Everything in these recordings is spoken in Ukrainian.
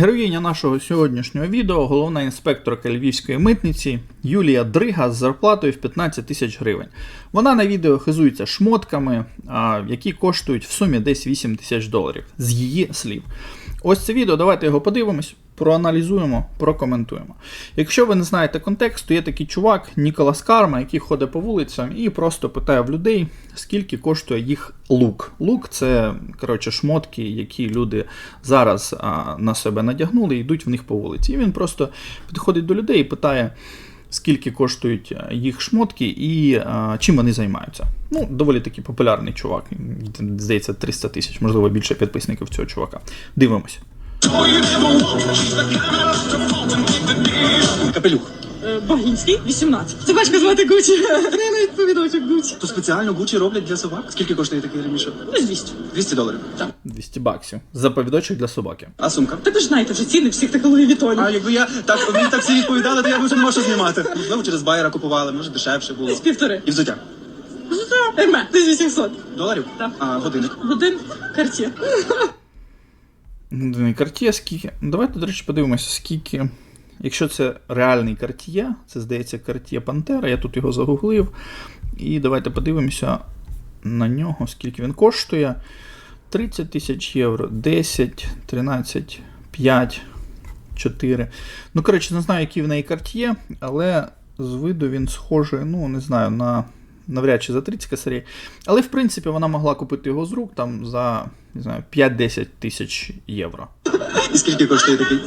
Героїня нашого сьогоднішнього відео головна інспекторка львівської митниці Юлія Дрига з зарплатою в 15 тисяч гривень. Вона на відео хизується шмотками, які коштують в сумі десь 8 тисяч доларів з її слів. Ось це відео, давайте його подивимось, проаналізуємо, прокоментуємо. Якщо ви не знаєте контексту, є такий чувак Ніколас Карма, який ходить по вулицям і просто питає в людей, скільки коштує їх лук. Лук це коротше шмотки, які люди зараз а, на себе надягнули і йдуть в них по вулиці. І він просто підходить до людей і питає. Скільки коштують їх шмотки і а, чим вони займаються. Ну, доволі таки популярний чувак. Здається, 300 тисяч, можливо, більше підписників цього чувака. Дивимось. Капелюх. Багінський, 18. Собачка звати Гучі. Не навіть повідочок Гучі. То спеціально Гучі роблять для собак. Скільки коштує такий ремішок? Ну, 200. 200 доларів. 200 баксів. Заповідочок для собаки. А сумка? Та ви ж знаєте вже ціни всіх таких Луї Вітонів. А якби я так мені так всі відповідали, то я б вже не можу знімати. Можливо, через байера купували, може дешевше було. Десь півтори. І взуття. Ерме, десь 800. Доларів? Так. А годинник. Годин карті. Ну, Карт'є скільки. Давайте, до речі, подивимося, скільки. Якщо це реальний карт'є, це здається карт'є Пантера, я тут його загуглив. І давайте подивимося на нього, скільки він коштує. 30 тисяч євро, 10, 13, 5, 4. Ну, коротше, не знаю, який в неї карт'є, але з виду він схожий, ну, не знаю, на. Навряд чи за 30 косарей. Але в принципі вона могла купити його з рук там за не знаю, 5-10 тисяч євро. І скільки коштує такий?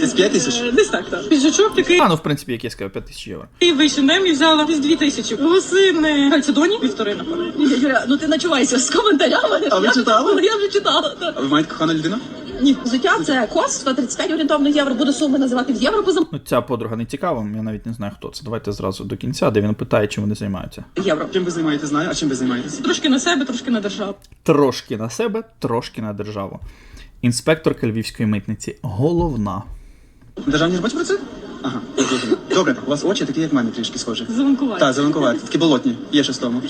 Десь 5 тисяч? Е, Десь так, так. Піджачок такий. А, ну в принципі, як я сказав, 5 тисяч євро. І в H&M взяла десь 2 тисячі. Гусини. Кальцедоні? Півтори, напевно. Юля, ну ти начувайся з коментарями. А ви Я- читали? Я вже читала. так. А ви маєте кохану людину? Ні, взуття це кост 135 орієнтовно євро. Буду суми називати в євро поза Ну, ця подруга не цікава, я навіть не знаю, хто це. Давайте зразу до кінця, де він питає, чим вони займаються. євро. Чим ви займаєтесь, знаю, а чим ви займаєтесь? Трошки на себе, трошки на державу. Трошки на себе, трошки на державу. Інспекторка львівської митниці. Головна. Державні робочі працюють? Ага, я зрозумів. Добре, у вас очі такі, як мене трішки схожі. Зеленкувати. Так, зеленкуваті, такі болотні. Є щось в тому.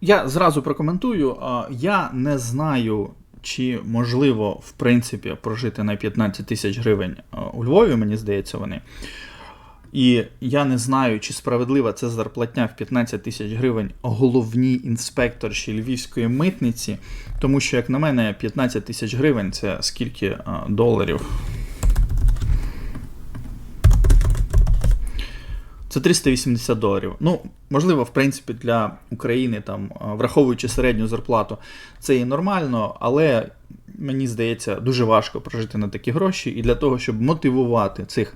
Я зразу прокоментую. Я не знаю, чи можливо, в принципі, прожити на 15 тисяч гривень у Львові, мені здається, вони. І я не знаю, чи справедлива це зарплатня в 15 тисяч гривень головній інспекторші львівської митниці, тому що, як на мене, 15 тисяч гривень це скільки доларів? Це 380 доларів. Ну, можливо, в принципі, для України, там, враховуючи середню зарплату, це і нормально, але мені здається, дуже важко прожити на такі гроші. І для того, щоб мотивувати цих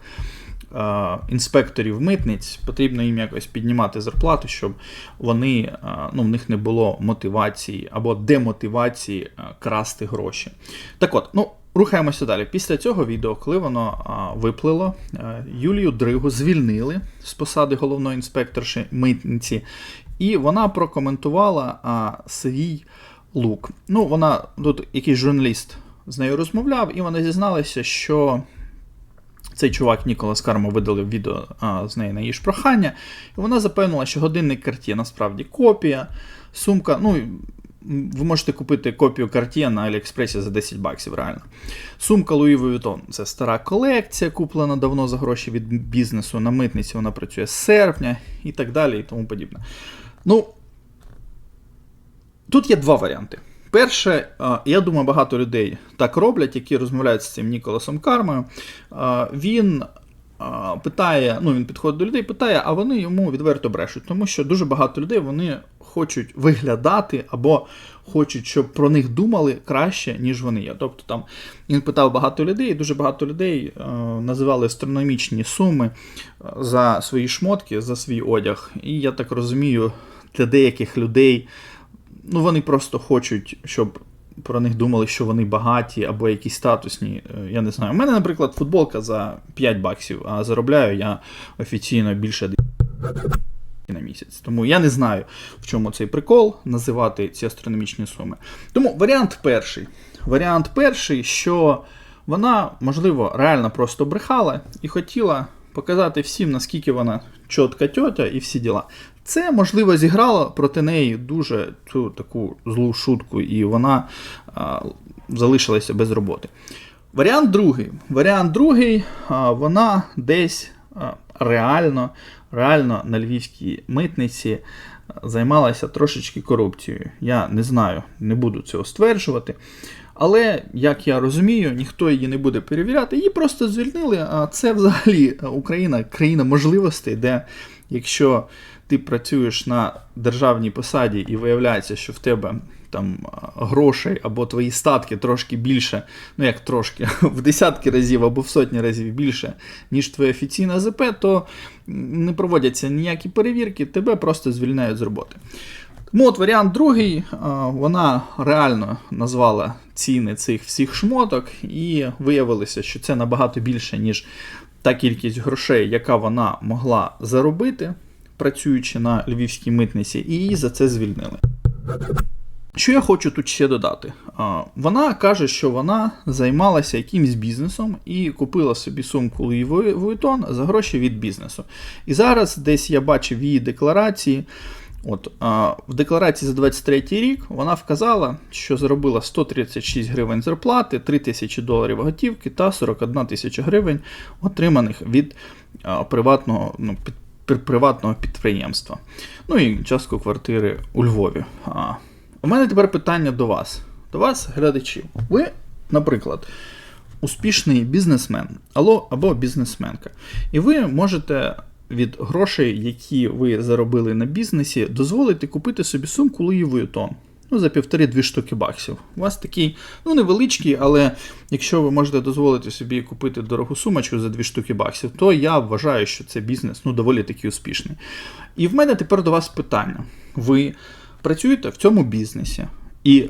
інспекторів митниць, потрібно їм якось піднімати зарплату, щоб вони, ну, в них не було мотивації або демотивації красти гроші. Так от, ну. Рухаємося далі. Після цього відео, коли воно виплило, Юлію Дригу звільнили з посади головної інспекторші митниці, і вона прокоментувала свій лук. Ну, вона тут якийсь журналіст з нею розмовляв, і вона зізналася, що цей чувак Ніколас Кармо видалив відео а, з неї на її ж прохання, і вона запевнила, що годинник Cartier насправді копія, сумка. ну, ви можете купити копію Cartier на Аліекспресі за 10 баксів, реально. Сумка Louis Vuitton – це стара колекція, куплена давно за гроші від бізнесу. На митниці вона працює з серпня і так далі, і тому подібне. Ну, Тут є два варіанти. Перше, я думаю, багато людей так роблять, які розмовляють з цим Ніколасом Кармою. Він питає, ну він підходить до людей, питає, а вони йому відверто брешуть, тому що дуже багато людей вони хочуть виглядати або хочуть, щоб про них думали краще, ніж вони є. Тобто там він питав багато людей, і дуже багато людей називали астрономічні суми за свої шмотки, за свій одяг. І я так розумію, для деяких людей ну, вони просто хочуть, щоб про них думали, що вони багаті або якісь статусні. е, Я не знаю. У мене, наприклад, футболка за 5 баксів, а заробляю я офіційно більше на місяць. Тому я не знаю, в чому цей прикол називати ці астрономічні суми. Тому варіант перший. Варіант перший, що вона, можливо, реально просто брехала і хотіла показати всім, наскільки вона чітка тьотя і всі діла. Це, можливо, зіграло проти неї дуже цю таку злу шутку, і вона а, залишилися без роботи. Варіант другий. Варіант другий, а, вона десь а, реально, реально на львівській митниці займалася трошечки корупцією. Я не знаю, не буду цього стверджувати. Але, як я розумію, ніхто її не буде перевіряти, її просто звільнили. А це взагалі Україна, країна можливостей, де якщо ти працюєш на державній посаді і виявляється, що в тебе там грошей або твої статки трошки більше, ну як трошки, в десятки разів або в сотні разів більше, ніж твоя офіційна ЗП, то не проводяться ніякі перевірки, тебе просто звільняють з роботи. Тому от варіант другий, вона реально назвала ціни цих всіх шмоток, і виявилося, що це набагато більше, ніж та кількість грошей, яка вона могла заробити, працюючи на львівській митниці, і її за це звільнили. Що я хочу тут ще додати? Вона каже, що вона займалася якимсь бізнесом і купила собі сумку Louis Vuitton за гроші від бізнесу. І зараз десь я бачив її декларації. От, а, в декларації за 23 рік вона вказала, що заробила 136 гривень зарплати, 3 тисячі доларів готівки та 41 тисяча гривень, отриманих від а, приватного, ну, під, при- приватного підприємства. Ну і частку квартири у Львові. А, у мене тепер питання до вас, до вас, глядачів. Ви, наприклад, успішний бізнесмен або бізнесменка, і ви можете від грошей, які ви заробили на бізнесі, дозволити купити собі сумку Louis Vuitton. Ну, за півтори-дві штуки баксів. У вас такий, ну, невеличкий, але якщо ви можете дозволити собі купити дорогу сумочку за дві штуки баксів, то я вважаю, що це бізнес ну, доволі таки успішний. І в мене тепер до вас питання. Ви працюєте в цьому бізнесі, і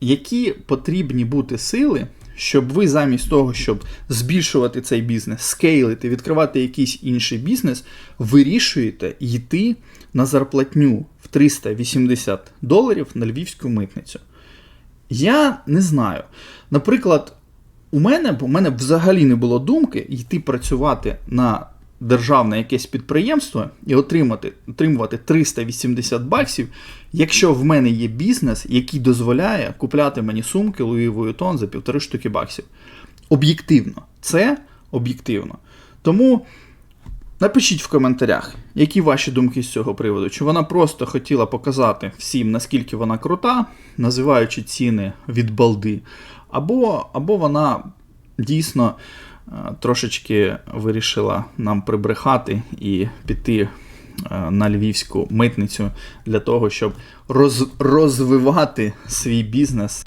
які потрібні бути сили, щоб ви замість того, щоб збільшувати цей бізнес, скейлити, відкривати якийсь інший бізнес, вирішуєте йти на зарплатню в 380 доларів на львівську митницю. Я не знаю. Наприклад, у мене, бо у мене взагалі не було думки йти працювати на державне якесь підприємство і отримати, отримувати 380 баксів, якщо в мене є бізнес, який дозволяє купляти мені сумки Louis Vuitton за півтори штуки баксів. Об'єктивно, це об'єктивно. Тому напишіть в коментарях, які ваші думки з цього приводу. Чи вона просто хотіла показати всім, наскільки вона крута, називаючи ціни від балди, або, або вона дійсно трошечки вирішила нам прибрехати і піти е, на львівську митницю для того, щоб роз, розвивати свій бізнес.